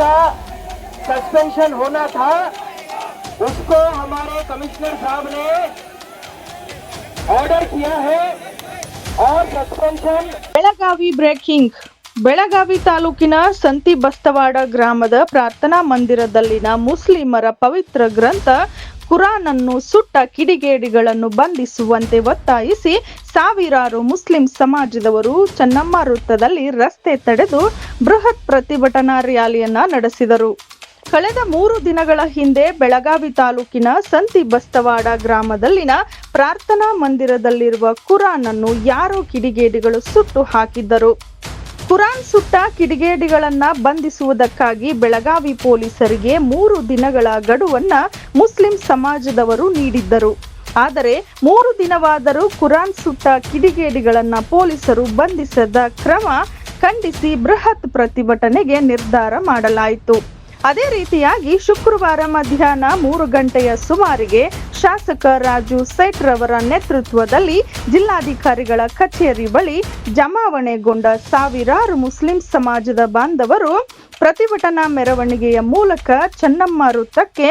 का सस्पेंशन होना था उसको हमारे कमिश्नर साहब ने ऑर्डर किया है और सस्पेंशन ಬೆಳಗಾವಿ ಬ್ರೇಕಿಂಗ್ ಬೆಳಗಾವಿ ತಾಲೂಕಿನ ಸಂತಿ ಬಸ್ತವಾಡ ಗ್ರಾಮದ ಪ್ರಾರ್ಥನಾ ಮಂದಿರದಲ್ಲಿನ ಮುಸ್ಲಿಮರ ಪವಿತ್ರ ಗ್ರಂಥ ಕುರಾನ್ ಅನ್ನು ಸುಟ್ಟ ಕಿಡಿಗೇಡಿಗಳನ್ನು ಬಂಧಿಸುವಂತೆ ಒತ್ತಾಯಿಸಿ ಸಾವಿರಾರು ಮುಸ್ಲಿಂ ಸಮಾಜದವರು ಚೆನ್ನಮ್ಮ ವೃತ್ತದಲ್ಲಿ ರಸ್ತೆ ತಡೆದು ಬೃಹತ್ ಪ್ರತಿಭಟನಾ ರ್ಯಾಲಿಯನ್ನ ನಡೆಸಿದರು. ಕಳೆದ ಮೂರು ದಿನಗಳ ಹಿಂದೆ ಬೆಳಗಾವಿ ತಾಲೂಕಿನ ಸಂತಿ ಬಸ್ತವಾಡ ಗ್ರಾಮದಲ್ಲಿನ ಪ್ರಾರ್ಥನಾ ಮಂದಿರದಲ್ಲಿರುವ ಕುರಾನ್ ಅನ್ನು ಯಾರೋ ಕಿಡಿಗೇಡಿಗಳು ಸುಟ್ಟು ಹಾಕಿದ್ದರು. ಕುರಾನ್ ಸುಟ್ಟ ಕಿಡಿಗೇಡಿಗಳನ್ನ ಬಂಧಿಸುವುದಕ್ಕಾಗಿ ಬೆಳಗಾವಿ ಪೊಲೀಸರಿಗೆ ಮೂರು ದಿನಗಳ ಗಡುವನ್ನ ಮುಸ್ಲಿಂ ಸಮಾಜದವರು ನೀಡಿದ್ದರು. ಆದರೆ ಮೂರು ದಿನವಾದರೂ ಕುರಾನ್ ಸುಟ್ಟ ಕಿಡಿಗೇಡಿಗಳನ್ನ ಪೊಲೀಸರು ಬಂಧಿಸದ ಕ್ರಮ ಖಂಡಿಸಿ ಬೃಹತ್ ಪ್ರತಿಭಟನೆಗೆ ನಿರ್ಧಾರ ಮಾಡಲಾಯಿತು. ಅದೇ ರೀತಿಯಾಗಿ ಶುಕ್ರವಾರ ಮಧ್ಯಾಹ್ನ ಮೂರು ಗಂಟೆಯ ಸುಮಾರಿಗೆ ಶಾಸಕ ರಾಜು ಸೇಠ್ ರವರ ನೇತೃತ್ವದಲ್ಲಿ ಜಿಲ್ಲಾಧಿಕಾರಿಗಳ ಕಚೇರಿ ಬಳಿ ಜಮಾವಣೆಗೊಂಡ ಸಾವಿರಾರು ಮುಸ್ಲಿಂ ಸಮಾಜದ ಬಾಂಧವರು ಪ್ರತಿಭಟನಾ ಮೆರವಣಿಗೆಯ ಮೂಲಕ ಚೆನ್ನಮ್ಮ ವೃತ್ತಕ್ಕೆ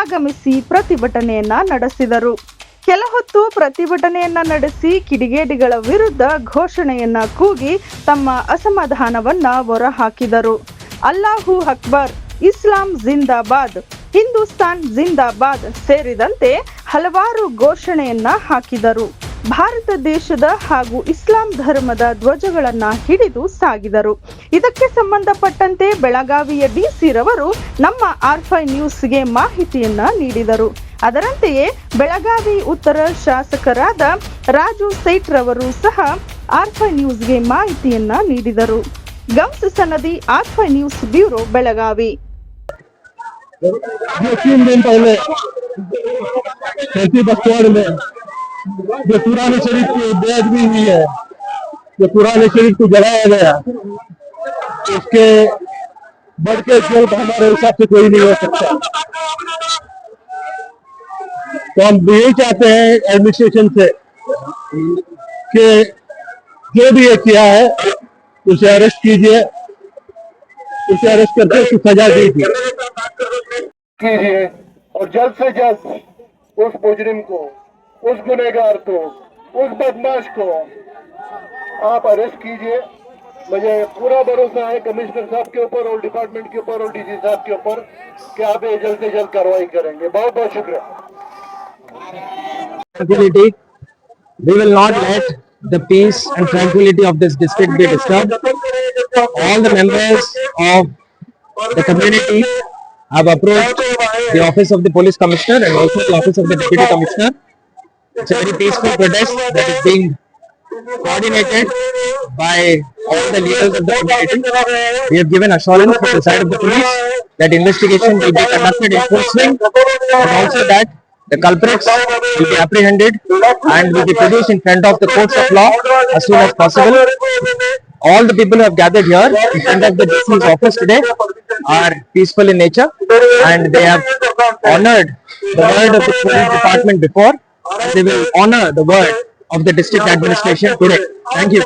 ಆಗಮಿಸಿ ಪ್ರತಿಭಟನೆಯನ್ನ ನಡೆಸಿದರು. ಕೆಲ ಹೊತ್ತು ಪ್ರತಿಭಟನೆಯನ್ನ ನಡೆಸಿ ಕಿಡಿಗೇಡಿಗಳ ವಿರುದ್ಧ ಘೋಷಣೆಯನ್ನ ಕೂಗಿ ತಮ್ಮ ಅಸಮಾಧಾನವನ್ನ ಹೊರಹಾಕಿದರು. ಅಲ್ಲಾಹು ಅಕ್ಬರ್, ಇಸ್ಲಾಂ ಜಿಂದಾಬಾದ್. ಹಿಂದೂಸ್ತಾನ್ ಜಿಂದಾಬಾದ್ ಸೇರಿದಂತೆ ಹಲವಾರು ಘೋಷಣೆಯನ್ನ ಹಾಕಿದರು. ಭಾರತ ದೇಶದ ಹಾಗೂ ಇಸ್ಲಾಂ ಧರ್ಮದ ಧ್ವಜಗಳನ್ನ ಹಿಡಿದು ಸಾಗಿದರು. ಇದಕ್ಕೆ ಸಂಬಂಧಪಟ್ಟಂತೆ ಬೆಳಗಾವಿಯ ಡಿಸಿ ರವರು ನಮ್ಮ ಆರ್ಫೈ ನ್ಯೂಸ್ಗೆ ಮಾಹಿತಿಯನ್ನ ನೀಡಿದರು. ಅದರಂತೆಯೇ ಬೆಳಗಾವಿ ಉತ್ತರ ಶಾಸಕರಾದ ರಾಜು ಸೇಠ್ ರವರು ಸಹ ಆರ್ಫೈ ನ್ಯೂಸ್ಗೆ ಮಾಹಿತಿಯನ್ನ ನೀಡಿದರು. ಗಮ್ಸ್ ಸನದಿ ಆರ್ಫೈ ನ್ಯೂಸ್ ಬ್ಯೂರೋ, ಬೆಳಗಾವಿ. जो तीन दिन पहले खेती बस्तौर में जो पुराने शरीफ की बेअदबी हुई है, जो पुराने शरीफ को जलाया गया, उसके बढ़ के का हमारे हिसाब से कोई नहीं हो सकता। तो हम यही चाहते हैं एडमिनिस्ट्रेशन से कि जो भी ये किया है, उसे अरेस्ट कीजिए, उसे अरेस्ट करके उसको सजा दीजिए। कीजिए और जल्द से जल्द उस मुजरिम को, उस गुनेगार को, उस बदमाश को आप अरेस्ट कीजिए मुझे पूरा भरोसा है कमिश्नर साहब के ऊपर और डिपार्टमेंट के ऊपर और डीजी साहब के ऊपर कि आप ये जल्द से जल्द कार्रवाई करेंगे बहुत बहुत शुक्रिया. We will not let the peace and tranquility of this district be disturbed. All the members of the community have approached the office of the police commissioner and also the office of the deputy commissioner. It's a very peaceful protest that is being coordinated by all the leaders of the community. We have given assurance from the side of the police that investigation will be conducted in full swing and also that the culprits will be apprehended and will be produced in front of the courts of law as soon as possible. All the people who have gathered here in front of the DC's office today are peaceful in nature and they have honored the word of the police department before. They will honor the word of the district administration today. Thank you.